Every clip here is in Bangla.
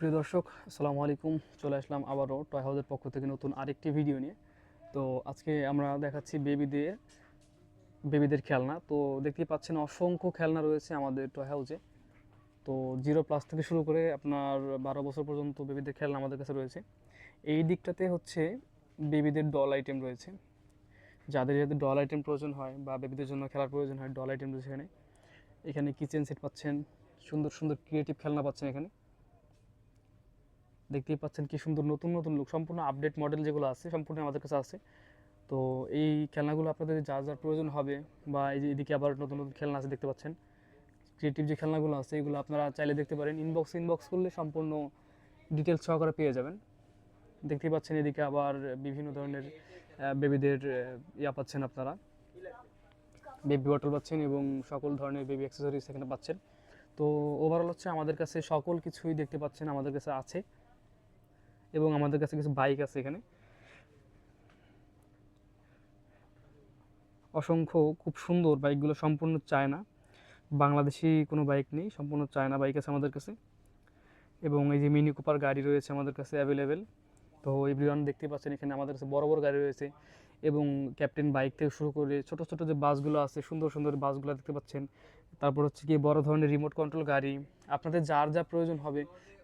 প্রিয় দর্শক, আসসালামু আলাইকুম। চলে আসলাম আবারও টয় হাউসের পক্ষ থেকে নতুন আরেকটি ভিডিও নিয়ে। তো আজকে আমরা দেখাচ্ছি বেবিদের বেবিদের খেলনা। তো দেখতেই পাচ্ছেন অসংখ্য খেলনা রয়েছে আমাদের টয় হাউসে তো জিরো প্লাস থেকে শুরু করে আপনার বারো বছর পর্যন্ত বেবিদের খেলনা আমাদের কাছে রয়েছে। এই দিকটাতে হচ্ছে বেবিদের ডল আইটেম রয়েছে। যাদের যাদের ডল আইটেম প্রয়োজন হয় বা বেবিদের জন্য খেলার প্রয়োজন হয় ডল আইটেম রয়েছে এখানে। এখানে কিচেন সেট পাচ্ছেন, সুন্দর সুন্দর ক্রিয়েটিভ খেলনা পাচ্ছেন এখানে। দেখতেই পাচ্ছেন কি সুন্দর নতুন নতুন লুক সম্পূর্ণ আপডেট মডেল যেগুলো আছে, সম্পূর্ণ আমাদের কাছে আছে। তো এই খেলনাগুলো আপনাদের যা যার প্রয়োজন হবে বা এই যে এদিকে আবার নতুন নতুন খেলনা আছে দেখতে পাচ্ছেন। ক্রিয়েটিভ যে খেলনাগুলো আছে, এগুলো আপনারা চাইলে দেখতে পারেন। ইনবক্স ইনবক্স করলে সম্পূর্ণ ডিটেলস সহকারে পেয়ে যাবেন। দেখতেই পাচ্ছেন এদিকে আবার বিভিন্ন ধরনের বেবিদের ইয়া পাচ্ছেন আপনারা। বেবি বটল পাচ্ছেন এবং সকল ধরনের বেবি অ্যাক্সেসরিজ এখানে পাচ্ছেন। তো ওভারঅল হচ্ছে আমাদের কাছে সকল কিছুই দেখতে পাচ্ছেন, আমাদের কাছে আছে। এবং আমাদের কাছে কিছু বাইক আছে এখানে। অসংখ্য খুব সুন্দর বাইকগুলো সম্পূর্ণ চায়না। বাংলাদেশি কোনো বাইক নেই, সম্পূর্ণ চায়না বাইক আছে আমাদের কাছে। এবং এই যে মিনি কুপার গাড়ি রয়েছে আমাদের কাছে অ্যাভেলেবেল তো এভরিওয়ান দেখতে পাচ্ছেন এখানে আমাদের কাছে বড় বড় গাড়ি রয়েছে। এবং ক্যাপ্টেন বাইক থেকে শুরু করে ছোট ছোট যে বাসগুলো আছে, সুন্দর সুন্দর বাসগুলো দেখতে পাচ্ছেন। তারপর হচ্ছে কি বড় ধরনের রিমোট কন্ট্রোল গাড়ি, আপনাদের যার যা প্রয়োজন হবে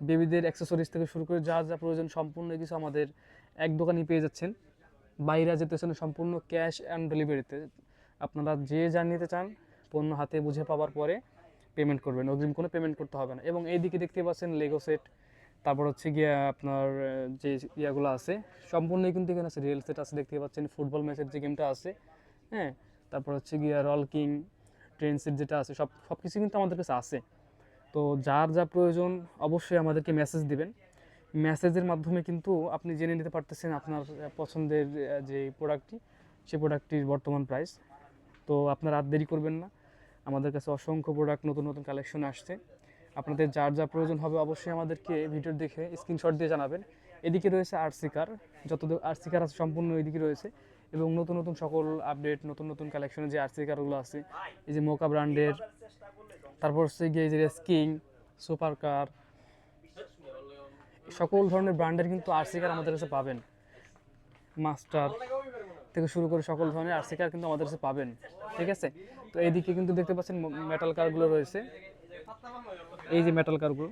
বেবিদের অ্যাক্সেসরিজ থেকে শুরু করে যার যা প্রয়োজন সম্পূর্ণ কিছু আমাদের এক দোকানেই পেয়ে যাচ্ছেন। বাইরে যেতেছেন সম্পূর্ণ ক্যাশ অ্যান্ড ডেলিভারিতে আপনারা যে যা নিতে চান, পণ্য হাতে বুঝে পাওয়ার পরে পেমেন্ট করবেন, অগ্রিম কোনো পেমেন্ট করতে হবে না। এবং এইদিকে দেখতে পাচ্ছেন লেগো সেট তারপর হচ্ছে গিয়ে আপনার যে ইয়াগুলো আছে, সম্পূর্ণই কিন্তু এখানে আছে। রিয়েল সেট আছে, দেখতে পাচ্ছেন ফুটবল ম্যাচের যে গেমটা আছে হ্যাঁ? তারপর হচ্ছে গিয়ে রল কিং ট্রেন সেট যেটা আছে, সব সব কিছু কিন্তু আমাদের কাছে আছে। তো যার যা প্রয়োজন অবশ্যই আমাদেরকে মেসেজ দিবেন। মেসেজের মাধ্যমে কিন্তু আপনি জেনে নিতে পারতেছেন আপনার পছন্দের যে প্রোডাক্টটি সে প্রোডাক্টটির বর্তমান প্রাইস তো আপনারা আর দেরি করবেন না। আমাদের কাছে অসংখ্য প্রোডাক্ট নতুন নতুন কালেকশন আসছে। আপনাদের যার যা প্রয়োজন হবে অবশ্যই আমাদেরকে ভিডিও দেখে স্ক্রিনশট দিয়ে জানাবেন। এদিকে রয়েছে আরসি কার। যত আরসি কার আছে সম্পূর্ণ এদিকে রয়েছে। এবং নতুন নতুন সকল আপডেট নতুন নতুন কালেকশনের যে আরসি কারগুলো আছে, এই যে মোকা ব্র্যান্ডের তারপর হচ্ছে গিয়ে যে স্কিং সুপার কার সকল ধরনের ব্র্যান্ডের কিন্তু আরসি কার আমাদের কাছে পাবেন। মাস্টার থেকে শুরু করে সকল ধরনের আরসি কার কিন্তু আমাদের কাছে পাবেন, ঠিক আছে? তো এইদিকে কিন্তু দেখতে পাচ্ছেন মেটাল কারগুলো রয়েছে। এই যে মেটাল কারগুলো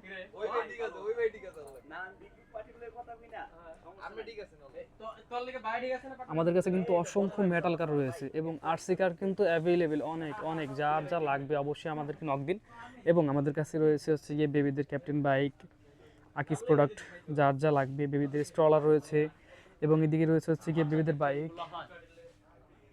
আমাদের কাছে কিন্তু অসংখ্য মেটাল কার রয়েছে এবং আরসি কার কিন্তু অ্যাভেলেবেল অনেক অনেক যার যা লাগবে অবশ্যই আমাদেরকে নক দিন। এবং আমাদের কাছে রয়েছে হচ্ছে গিয়ে বেবিদের ক্যাপ্টেন বাইক আকিস প্রোডাক্ট যার যা লাগবে বেবিদের স্ট্রলার রয়েছে এবং এদিকে রয়েছে হচ্ছে গিয়ে বেবিদের বাইক